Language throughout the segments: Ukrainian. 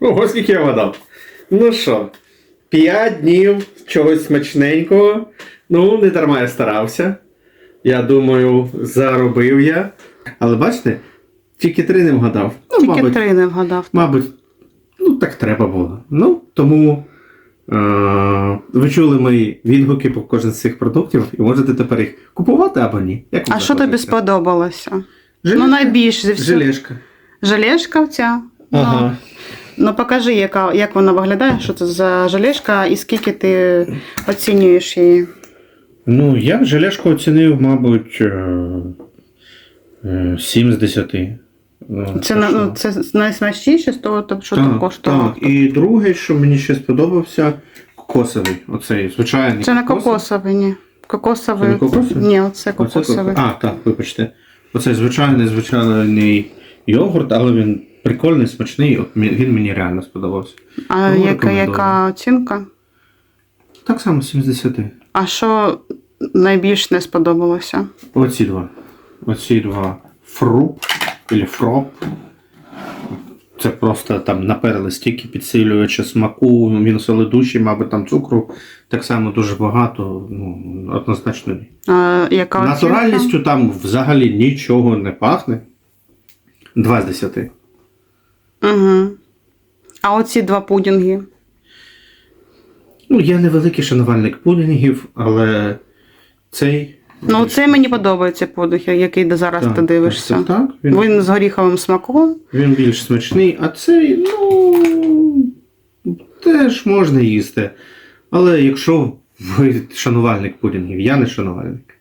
Ого, скільки я вгадав. Ну що, 5 днів чогось смачненького. Ну, не дарма я старався. Я думаю, заробив я. Але бачите, тільки три не вгадав. Ну, Тільки мабуть, три не вгадав. мабуть, ну так треба було. Ну, тому е- ви чули мої відгуки по кожен з цих продуктів і можете тепер їх купувати або ні. Як А що тобі сподобалося? Желешка? Ну, найбільш зі всього. Желешка. Желешка ця? Ага. Ну, покажи, яка, як вона виглядає, що це за желешка і скільки ти оцінюєш її. Ну, я б желешку оцінив, мабуть, е, е, 7 з 10. Ну, Це, ну, це найсмачніше з того, що так, ти коштував. Так. І друге, що мені ще сподобався, кокосовий. Оцей звичайний. Це не кокосовий. ні. Кокосовий. Це не кокосовий? Ні, оце Оце кокосовий. коко- А, так, вибачте. Оцей звичайний звичайний йогурт, але він прикольний, смачний. От мі- він мені реально сподобався. А яка, рекомендую. яка оцінка? Так само 7 з 10. А що найбільш не сподобалося? Оці два. Оці два фруп або фроп. Це просто там наперли стільки підсилювача смаку, він солодущий, мабуть, там цукру так само дуже багато, ну, однозначно ні. А, яка оцінка? Натуральністю там взагалі нічого не пахне. 2 з 10. Угу. А оці два пудінги. Ну, я не великий шанувальник пудингів, але цей. Ну, це мені подобається подих, який ти зараз Так, ти дивишся. так, так, він- Він з горіховим смаком. Він більш смачний, а цей, ну, теж можна їсти. Але якщо ви шанувальник пудінгів, я не шанувальник.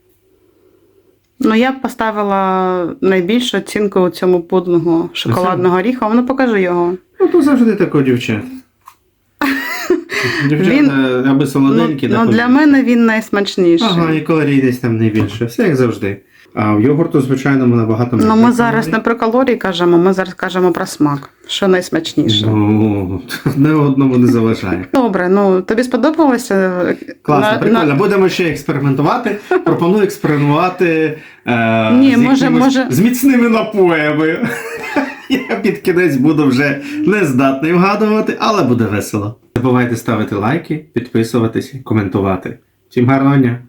Ну, я б поставила найбільшу оцінку у цьому пудингу шоколадного горіха. Ну, покажи його. Ну, то завжди тако дівчат. Дівчата, Він- аби Ну, солоденькі, ну, для мене він найсмачніший. Ага, і калорійність там не більше. Все як завжди. А в йогурту, звичайно, набагато Ну, ми зараз не про калорії кажемо, ми зараз кажемо про смак. Що найсмачніше. Ну, не одному не заважає. Добре, ну тобі сподобалося? Класно, На- прикольно. на- Будемо ще експериментувати. Пропоную експериментувати е, Ні, з, може- якимось- може- з міцними напоями. Я під кінець буду вже не здатний вгадувати, але буде весело. Забувайте ставити лайки, підписуватися, коментувати. Всім гарного дня!